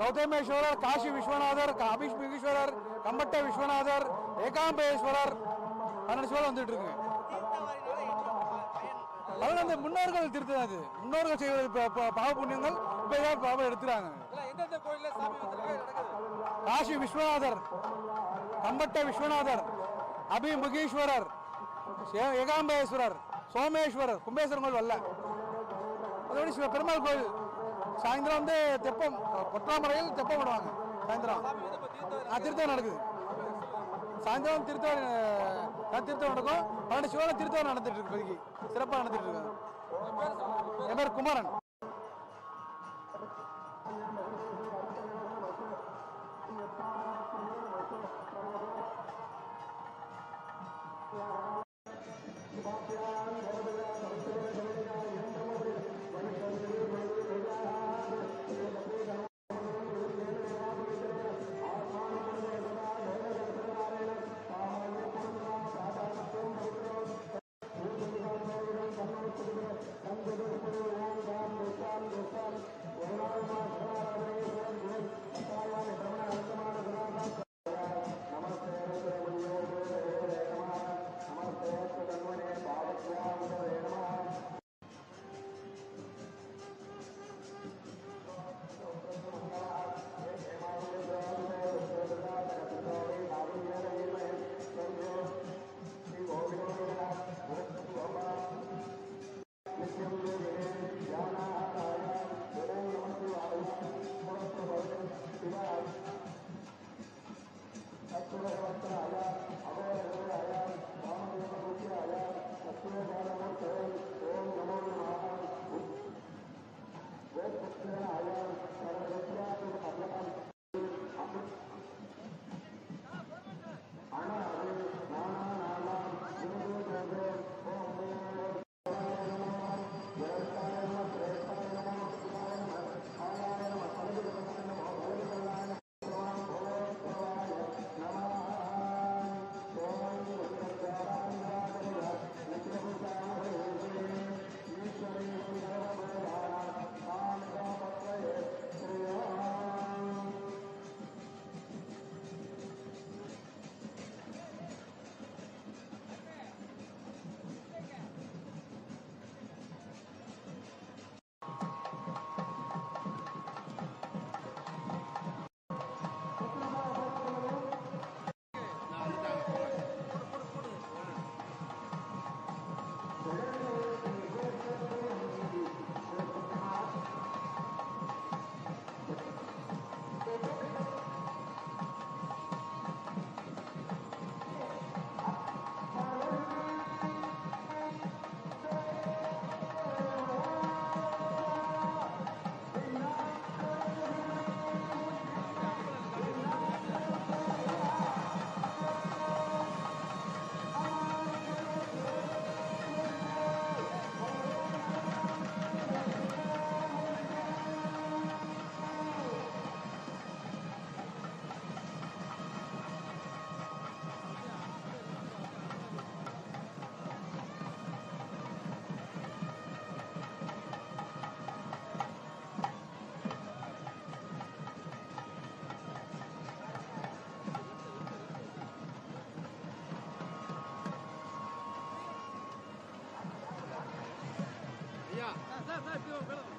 கௌதமேஸ்வரர் காசி விஸ்வநாதர் அபிஷ் ஈஸ்வரர் கம்பட்ட விஸ்வநாதர் ஏகாம்பேஸ்வரர் பன்னெண்டு சிவன் வந்துட்டு இருக்கு. அதனால அந்த முன்னோர்கள் திருத்தம் அது. முன்னோர்கள் செய்வது இப்போ பாவ புண்ணியங்கள் இப்போ ஏதாவது பாவம் எடுத்துறாங்க கோயில்ல காசி விஸ்வநாதர் கம்பட்ட விஸ்வநாதர் அபிமுகீஸ்வரர் ஏகாம்பேஸ்வரர் சோமேஸ்வரர் கும்பேஸ்வரர் கோயில் வரல. அதோட சிவ பெருமாள் கோயில் சாயந்தரம் வந்து தெப்பம் பொற்றாமரையில் தெப்பம் விடுவாங்க. சாயந்தரம். ஆ திருத்தம் நடக்குது. சாயந்தரம் திருத்தம் திருத்தம் நடக்கும். பன்னெண்டு சிவன திருத்தம் நடந்துட்டு இருக்கு இப்போதைக்கு. சிறப்பாக நடந்துட்டு இருக்காங்க என் பேர் குமரன். Hello, hello.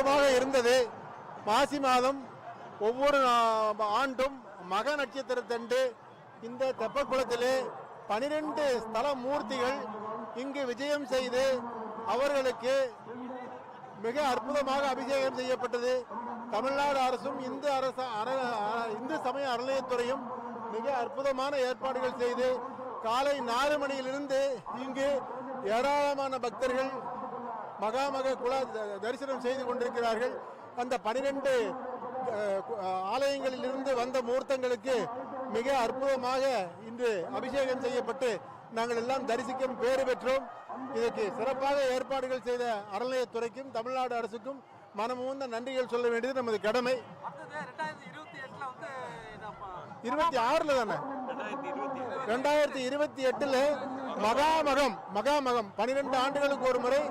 அற்புதமாக இருந்தது. மாசி மாதம் ஒவ்வொரு ஆண்டும் மக நட்சத்திரத்தன்று இந்த தெப்பக்குளத்திலே பனிரெண்டு ஸ்தல மூர்த்திகள் இங்கு விஜயம் செய்து அவர்களுக்கு மிக அற்புதமாக அபிஷேகம் செய்யப்பட்டது. தமிழ்நாடு அரசும் இந்து அரசு இந்து சமய அறநிலையத்துறையும் மிக அற்புதமான ஏற்பாடுகள் செய்து காலை நாலு மணியிலிருந்து இங்கு ஏராளமான பக்தர்கள் மகாமக குல தரிசனம் செய்து கொண்டிருக்கிறார்கள். அந்த பனிரெண்டு ஆலயங்களில் இருந்து வந்த மூர்த்தங்களுக்கு மிக அற்புதமாக இன்று அபிஷேகம் செய்யப்பட்டு நாங்கள் எல்லாம் தரிசிக்கும் பேறு பெற்றோம். இதற்கு சிறப்பாக ஏற்பாடுகள் செய்த அறநிலையத்துறைக்கும் தமிழ்நாடு அரசுக்கும் மனமுந்த நன்றிகள் சொல்ல வேண்டியது நமது கடமை. இருபத்தி ஆறுல தானே? ரெண்டாயிரத்தி இருபத்தி எட்டுல. மகாமகம் மகாமகம் பனிரெண்டு ஆண்டுகளுக்கு ஒரு முறை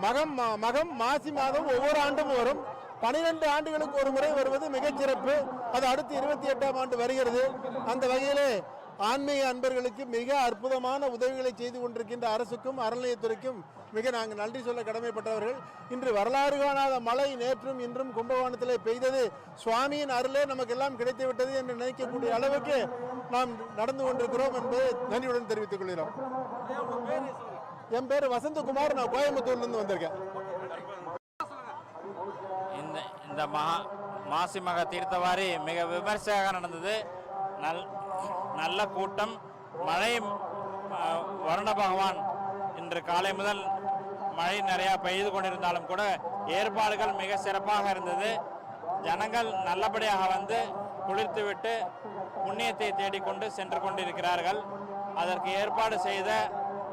மகம் ம- மகம் மாசி மாதம் ஒவ்வொரு ஆண்டும் வரும். பனிரெண்டு ஆண்டுகளுக்கு ஒரு முறை வருவது மிகச்சிறப்பு அது அடுத்து இருபத்தி எட்டாம் ஆண்டு வருகிறது. அந்த வகையிலே ஆன்மீக அன்பர்களுக்கு மிக அற்புதமான உதவிகளை செய்து கொண்டிருக்கின்ற அரசுக்கும் அறநிலையத்துறைக்கும் மிக நாங்கள் நன்றி சொல்ல கடமைப்பட்டவர்கள். இன்று வரலாறு காணாத மழை நேற்றும் இன்றும் கும்பகோணத்திலே பெய்தது. சுவாமியின் அருளே நமக்கு எல்லாம் கிடைத்து விட்டது என்று நினைக்கக்கூடிய அளவுக்கு நாம் நடந்து கொண்டிருக்கிறோம் என்பதை நன்றியுடன் தெரிவித்துக் கொள்கிறோம். என் பேர் வசந்தகுமார் நான் கோயம்புத்தூர்லேருந்து வந்திருக்கேன். இந்த இந்த மகா மாசி மக தீர்த்தவாரி மிக விமர்சையாக நடந்தது. நல் நல்ல கூட்டம் மழை வருண பகவான் இன்று காலை முதல் மழை நிறையா பெய்து கொண்டிருந்தாலும் கூட ஏற்பாடுகள் மிக சிறப்பாக இருந்தது. ஜனங்கள் நல்லபடியாக வந்து குளித்துவிட்டு புண்ணியத்தை தேடிக்கொண்டு சென்று கொண்டிருக்கிறார்கள். அதற்கு ஏற்பாடு செய்த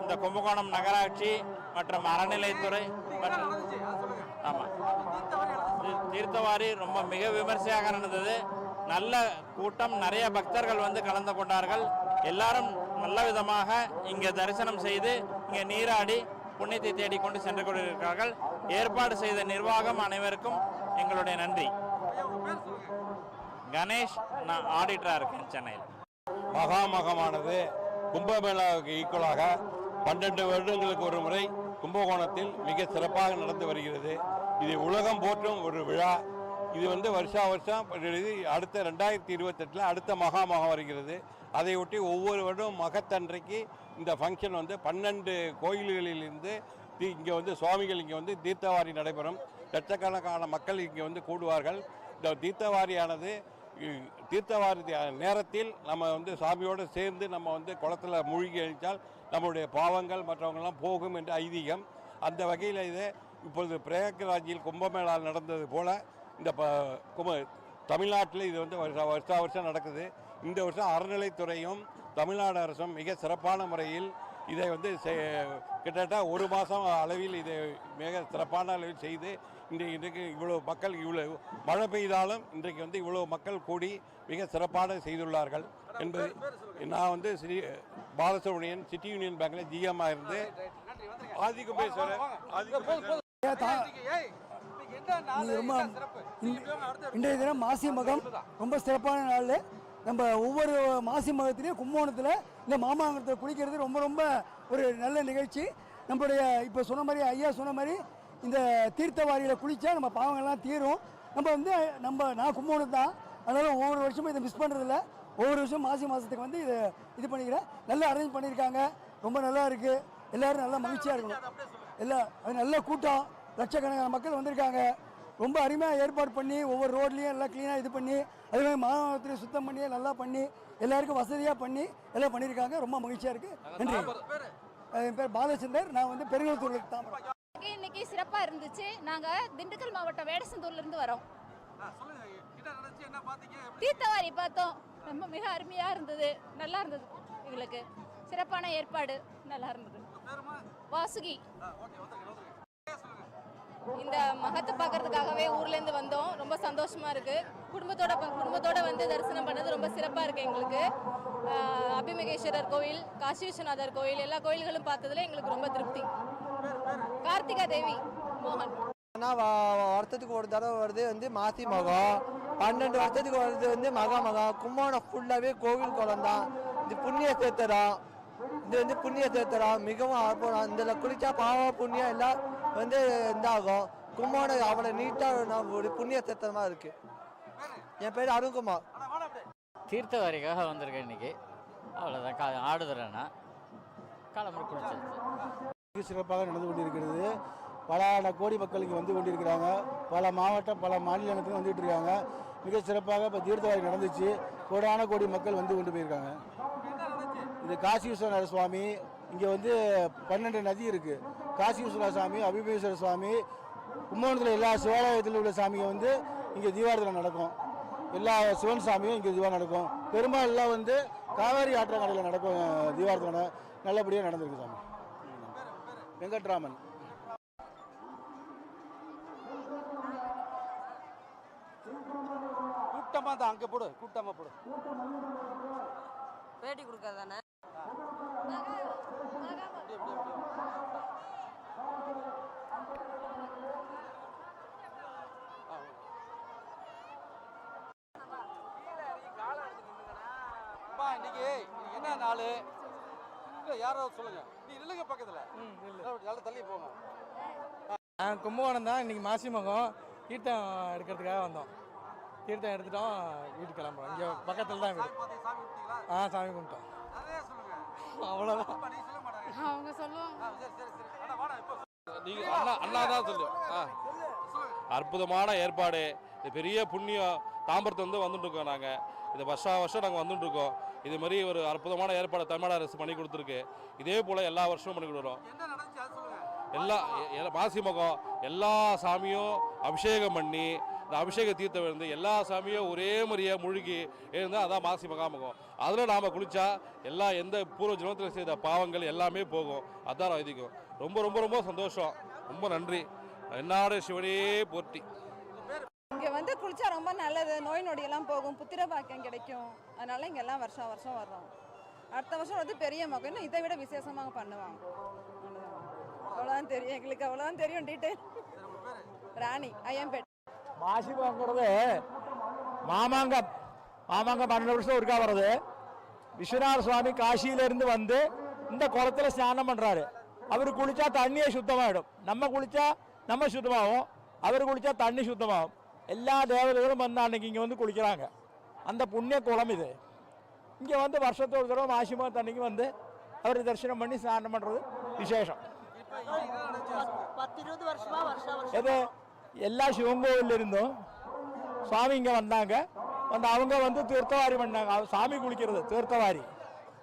இந்த கும்பகோணம் நகராட்சி மற்றும் அறநிலைத்துறை மற்றும் ஆமாம் தீர்த்தவாரி ரொம்ப மிக விமர்சையாக நடந்தது. நல்ல கூட்டம் நிறைய பக்தர்கள் வந்து கலந்து கொண்டார்கள். எல்லாரும் நல்ல விதமாக இங்கே தரிசனம் செய்து இங்கே நீராடி புண்ணியத்தை தேடிக்கொண்டு சென்று கொண்டிருக்கிறார்கள். ஏற்பாடு செய்த நிர்வாகம் அனைவருக்கும் எங்களுடைய நன்றி. கணேஷ் நான் ஆடிட்டராக இருக்கேன் சென்னையில். மகாமகமானது கும்பமேளாவுக்கு ஈக்குவலாக பன்னெண்டு வருடங்களுக்கு ஒரு முறை கும்பகோணத்தில் மிக சிறப்பாக நடந்து வருகிறது. இது உலகம் போற்றும் ஒரு விழா. இது வந்து வருஷா வருஷம் இது அடுத்த ரெண்டாயிரத்தி இருபத்தெட்டில் அடுத்த மகாமகம் வருகிறது. அதையொட்டி ஒவ்வொரு வருடம் மகத்தன்றைக்கு இந்த ஃபங்க்ஷன் வந்து பன்னெண்டு கோயில்களிலிருந்து இங்கே வந்து சுவாமிகள் இங்கே வந்து தீர்த்தவாரி நடைபெறும். லட்சக்கணக்கான மக்கள் இங்கே வந்து கூடுவார்கள். இந்த தீர்த்தவாரியானது தீர்த்தவாரி நேரத்தில் நம்ம வந்து சாமியோடு சேர்ந்து நம்ம வந்து குளத்தில் மூழ்கி அழித்தால் நம்மளுடைய பாவங்கள் மற்றவங்கெல்லாம் போகும் என்ற ஐதீகம். அந்த வகையில் இது இப்பொழுது பிரயாக்ராஜில் கும்பமேளா நடந்தது போல இந்த ப கும்ப தமிழ்நாட்டில் இது வந்து வருஷா வருஷா வருஷம் நடக்குது. இந்த வருஷம் அறநிலைத்துறையும் தமிழ்நாடு அரசும் மிக சிறப்பான முறையில் இதை வந்து கிட்டத்தட்ட ஒரு மாதம் அளவில் இதை மிக சிறப்பான அளவில் செய்து இன்றைக்கு இன்றைக்கு இவ்வளோ மக்கள் இவ்வளோ மழை பெய்தாலும் இன்றைக்கு வந்து இவ்வளோ மக்கள் கூடி மிக சிறப்பான செய்துள்ளார்கள் என்பது நான் வந்து ஸ்ரீ பாலசுப்ரமணியன் சிட்டி யூனியன் பேங்க்ல ஜிஎம்மாக இருந்து ஆதி கும்பேஸ்வரர் ஆதி கும்பேஸ்வரர் இன்னைக்கு ஏய் இன்னைக்கு என்ன நாள்? இது ரொம்ப என்ன சிறப்பு? நீங்க போங்க அடுத்த இன்றைய தினம் மாசி மகம். ரொம்ப சிறப்பான நாள். நம்ம ஒவ்வொரு மாசி மகத்திலையும் கும்பகோணத்தில் இந்த மாமாங்கத்தில் குளிக்கிறது ரொம்ப ரொம்ப ஒரு நல்ல நிகழ்ச்சி. நம்மளுடைய இப்போ சொன்ன மாதிரி ஐயா சொன்ன மாதிரி இந்த தீர்த்தவாரியில் குளித்தா நம்ம பாவங்கள்லாம் தீரும். நம்ம வந்து நம்ம நான் கும்போணம் தான். அதனால் ஒவ்வொரு வருஷமும் இதை மிஸ் பண்ணுறதில்ல ஒவ்வொரு வருஷம் மாசி மாதத்துக்கு வந்து இதை இது பண்ணிக்கிறேன். நல்லா அரேஞ்ச் பண்ணியிருக்காங்க. ரொம்ப நல்லா இருக்குது எல்லோரும் நல்லா மகிழ்ச்சியாக இருக்கணும். எல்லாம் அது நல்ல கூட்டம். லட்சக்கணக்கான மக்கள் வந்திருக்காங்க. ரொம்ப அருமையாக ஏற்பாடு பண்ணி ஒவ்வொரு ரோட்லேயும் எல்லாம் க்ளீனாக இது பண்ணி அதே மாதிரி மாநகரத்தை சுத்தம் பண்ணி நல்லா பண்ணி எல்லாருக்கும் வசதியாக பண்ணி எல்லாம் பண்ணியிருக்காங்க. ரொம்ப மகிழ்ச்சியாக இருக்குது நன்றி. பேரு என் பேர் பாலச்சந்தர். நான் வந்து பெருங்குளத்தூர் தாமரம் இன்னைக்கு இன்னைக்கு சிறப்பாக இருந்துச்சு. நாங்கள் திண்டுக்கல் மாவட்டம் வேடசந்தூர்லேருந்து வரோம். ஆ, சொல்லுங்க. கிட்ட நடந்துச்சு. என்ன பாத்தீங்க எப்படி தீர்த்தவாரி பார்த்தோம். ரொம்ப மிக அருமையாக இருந்தது. நல்லா இருந்தது எங்களுக்கு. சிறப்பான ஏற்பாடு. நல்லா இருந்தது. வாசுகி. இந்த மகத்தை பார்க்கறதுக்காகவே ஊர்லேருந்து வந்தோம். ரொம்ப சந்தோஷமா இருக்கு. குடும்பத்தோட குடும்பத்தோட வந்து தரிசனம் பண்ணது ரொம்ப சிறப்பாக இருக்கு எங்களுக்கு. அபிமகேஸ்வரர் கோயில் காசி விஸ்வநாதர் கோயில் எல்லா கோயில்களும் பார்த்ததுல எங்களுக்கு ரொம்ப திருப்தி. கார்த்திகா தேவி மோகன். ஆனால் வருத்தத்துக்கு ஒரு தடவை வருது வந்து மாசி மகம். பன்னெண்டு வருஷத்துக்கு வருது வந்து மகா மகம். கும்பகோணம் ஃபுல்லாகவே கோவில் குளம் தான். இது புண்ணிய சேத்திரம். இது வந்து புண்ணிய சேத்திரம். மிகவும் அற்புதம். இதில் குளிச்சா பாவ புண்ணியம் எல்லாம் வந்து இதாகும் கும்போணம் அவ்வளோ நீட்டாக ஒரு புண்ணிய சேத்திரமாக இருக்குது என் பேர் அருண்குமார். தீர்த்தவாரிக்காக வந்திருக்கேன் இன்னைக்கு. அவ்வளோதான் கா ஆடுதுறேன்னா. கிளம்புற குளிச்சாச்சு மிக சிறப்பாக நடந்து கொண்டிருக்கிறது. பல கோடி மக்கள் இங்கே வந்து கொண்டிருக்கிறாங்க. பல மாவட்டம் பல மாநிலத்துக்கு வந்துட்டு இருக்காங்க. மிக சிறப்பாக இப்போ தீர்த்தவாரி நடந்துச்சு. கோடான கோடி மக்கள் வந்து கொண்டு போயிருக்காங்க. இது காசி விஸ்வநாத சுவாமி. இங்கே வந்து பன்னெண்டு நதி இருக்கு. காசி விஸ்வநாத சுவாமி அபிமேஸ்வர சுவாமி கும்பகோணத்தில் எல்லா சிவாலயத்தில் உள்ள சாமிங்க வந்து இங்கே தீபாரத்தில் நடக்கும். எல்லா சிவன் சாமியும் இங்கே தீபாவளி நடக்கும். பெருமாள் எல்லாம் வந்து காவேரி ஆற்றங்கரையில் நடக்கும் தீபாரத்தில் நல்லபடியாக நடந்திருக்கு சாமி. வெங்கட்ராமன். கூட்டமா தான் அங்க போடு கூட்டமா போடு. பேட்டி கொடுக்கறதானே இன்னைக்கு என்ன நாள் இல்ல யாரோ சொல்லுங்க. நீ நில்லுங்க பக்கத்துல. நல்லா. தள்ளி போங்க. கும்பகோணம் தான் இன்னைக்கு மாசி மகம் தீர்த்தம் எடுக்கிறதுக்காக வந்தோம். தீர்த்தம் எடுத்துட்டோம் வீட்டுக்கு கிளம்புறோம். இங்கே பக்கத்தில் தான் வீடு. ஆ சாமி கும்பிட்டோம். அவ்வளோதான் அப்பா நீ சொல்ல மாட்டாங்க. அவங்க சொல்லுவாங்க. ஆ, சரி சரி சரி. அண்ணா அண்ணா அண்ணா தான் சொல்லு. ஆ. அற்புதமான ஏற்பாடு. இது பெரிய புண்ணியம். தாம்பரத்துல இருந்து வந்துட்டு இருக்கோம் நாங்க. இது வருஷா வருஷம் நாங்கள் வந்துட்டு இருக்கோம். இது மாதிரி ஒரு அற்புதமான ஏற்பாடு தமிழ்நாடு அரசு பண்ணி கொடுத்துருக்கு. இதே போல எல்லா வருஷமும் பண்ணி கொடுக்குறோம். எல்லா மாசி மகம் எல்லா சாமியும் அபிஷேகம் பண்ணி இந்த அபிஷேக தீர்த்தம் இருந்து எல்லா சாமியும் ஒரே மாதிரியே முழுகி இருந்தால் அதான் மாசி மகாமகம் அதில் நாம் குளிச்சா எல்லா எந்த பூர்வ ஜென்மத்தில் செய்த பாவங்கள் எல்லாமே போகும். அதான் வைதிக்கும் ரொம்ப ரொம்ப ரொம்ப சந்தோஷம். ரொம்ப நன்றி. என்னாடு சிவனே போற்றி. இங்கே வந்து குளிச்சா ரொம்ப நல்லது. நோய் நொடியெல்லாம் போகும். புத்திர பாக்கியம் கிடைக்கும். அதனால இங்கே எல்லாம் வருஷம் வருஷம் வர்றோம். அடுத்த வருஷம் வந்து பெரிய மகம் இன்னும் இதை விட விசேஷமாக பண்ணுவாங்க. அவ்வளோதான் தெரியும். எங்களுக்கு அவ்வளோதான் தெரியும் டீட்டெயில் ராணி ஐயம்பேட் மாசி மகங்கிறது மாமாங்கம். மாமாங்க பன்னெண்டு வருஷம் ஒருக்கா வருது விஸ்வநாத சுவாமி காசியிலேருந்து வந்து இந்த குளத்தில் ஸ்நானம் பண்ணுறாரு அவர் குளித்தா தண்ணியே சுத்தமாகிடும் நம்ம குளித்தா நம்ம சுத்தமாகும். அவர் குளிச்சா தண்ணி சுத்தமாகும். எல்லா தேவதைகளும் வந்து அன்னைக்கு இங்கே வந்து குளிக்கிறாங்க. அந்த புண்ணிய குளம் இது. இங்கே வந்து வருஷத்தோடு தடவை மாசி மகம் தண்ணிக்கு வந்து அவர் தரிசனம் பண்ணி ஸ்நானம் பண்ணுறது விசேஷம். எது? எல்லா சிவன் கோவில்ல இருந்தும் சுவாமி இங்கே வந்தாங்க. வந்து அவங்க வந்து தீர்த்தவாரி பண்ணாங்க. சாமி குளிக்கிறது தீர்த்தவாரி.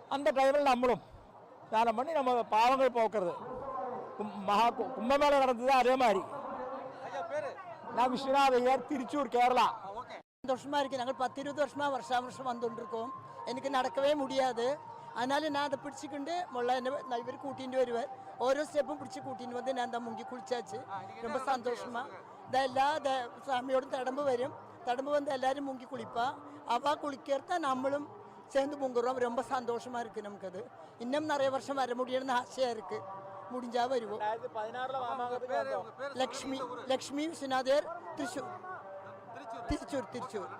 அந்த டைமில் நம்மளும் ஸ்நானம் பண்ணி நம்ம பாவங்கள் போக்குறது. மகா கு- கும்பமேளா நடந்தது அதே மாதிரி. பேரு நான் விஸ்வநாத ஐயர் திருச்சூர் கேரளா ஓகே சந்தோஷமா இருக்கு நாங்கள் பத்து இருபது வருஷமா வருஷம் வருஷம் வந்துட்டு இருக்கோம் எனக்கு நடக்கவே முடியாது அதனால நான் அதை பிடிச்சிக்கிண்டு முள்ள என்ன இவர் கூட்டிட்டு வருவார் ஓரோ ஸ்டெப்பும் பிடிச்சி கூட்டிட்டு வந்து நான் தான் முங்கி குளிச்சாச்சு ரொம்ப சந்தோஷமா இந்த எல்லா த- சாமியோடும் தடம்பு வரும் தடம்பு வந்து எல்லாரும் முங்கி குளிப்பா அவ குளிக்கிறத நம்மளும் சேர்ந்து முங்குறோம் ரொம்ப சந்தோஷமா இருக்கு நமக்கு அது இன்னும் நிறைய வருஷம் வர முடியும்னு ஆசையா இருக்கு முடிஞ்சா வருவோம் லக்ஷ்மி லக்ஷ்மி விஸ்வநாதர் திருச்சூர் திருச்சூர் திருச்சூர்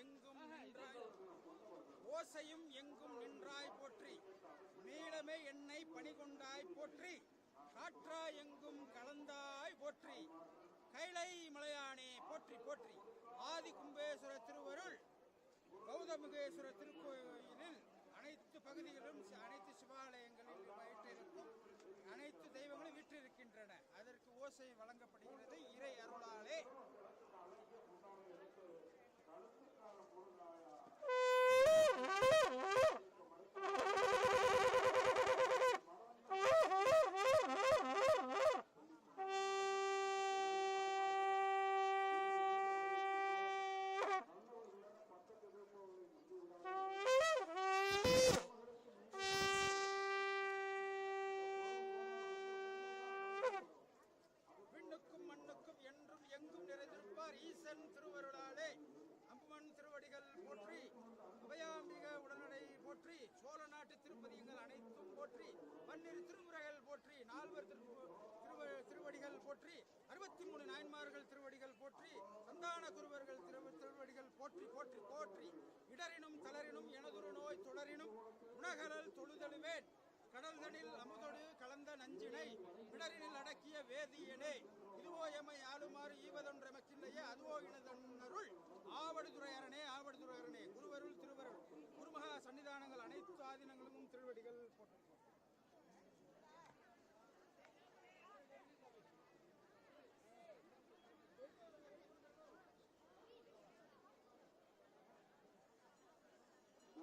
எங்கும் நின்றாய். ஓசையும் எங்கும் நின்றாய் போற்றி. மீளமே என்னை பணிகொண்டாய் போற்றி. காற்றா எங்கும் கலந்தாய் போற்றி. கைலை மலையானே போற்றி போற்றி. ஆதி கும்பேஸ்வர திருவருள் கௌதமுகேஸ்வர திருக்கோயிலில் அனைத்து பகுதிகளிலும் அனைத்து சிவாலயங்களில் வயிற்றிருக்கும் அனைத்து தெய்வங்களும் வீற்றிருக்கின்றன. அதற்கு ஓசை வழங்கப்படுகிறது. போற்றி அறுபத்தி மூணு நாயன்மார்கள் திருவடிகள் போற்றி சந்தான குருவர்கள் திருவடிகள் போற்றி போற்றி போற்றி. இடரினும் தளரினும் எனதொரு நோய் தொடரினும் உணகலல் தொழுதழுவேன். கடல்தனில் அமுதொடு கலந்த நஞ்சினை பிடரினில் அடக்கிய வேதியனே. இதுவோ எமை ஆளுமாறு ஈவதொன்று எமக்கில்லையே அதுவோ இனதன்னருள். ஆவடுதுறையரனே ஆவடுதுறையரனே குருவருள் திருவருள். குருமகா சன்னிதானங்கள் அனைத்து ஆதீனங்களும் திருவடிகள் போற்றி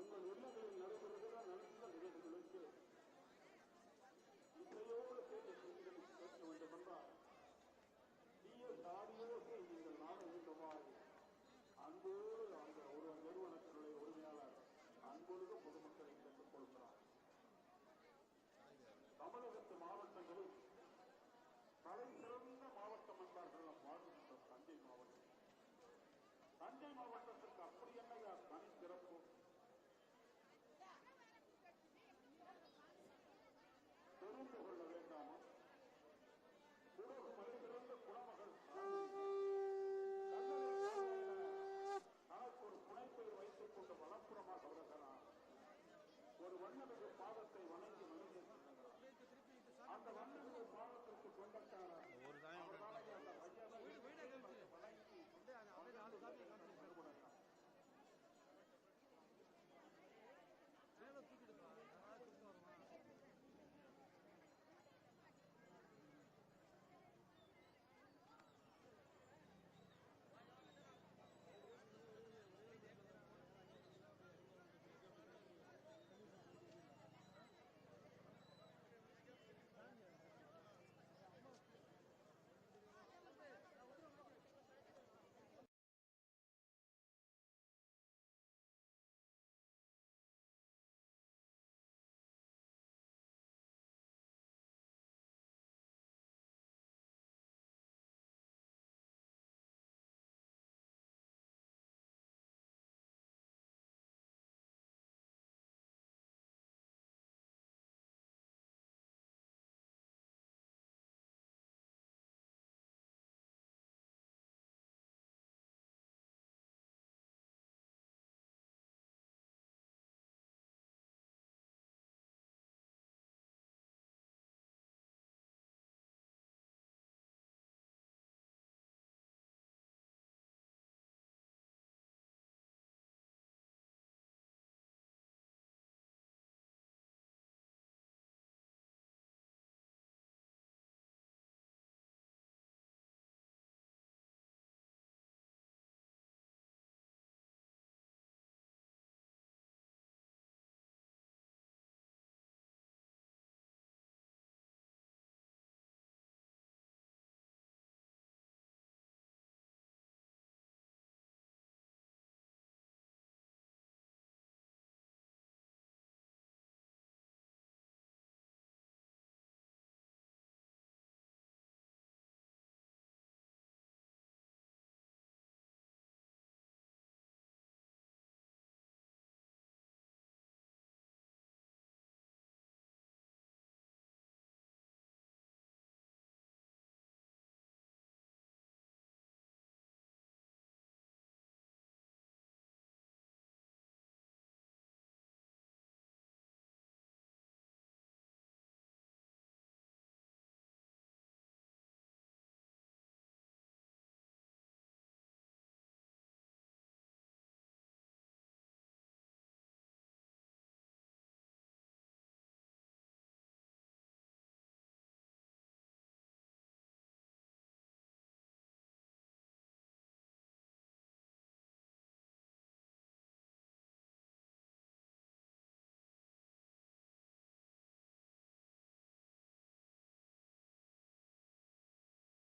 உங்கள் மாவட்டம்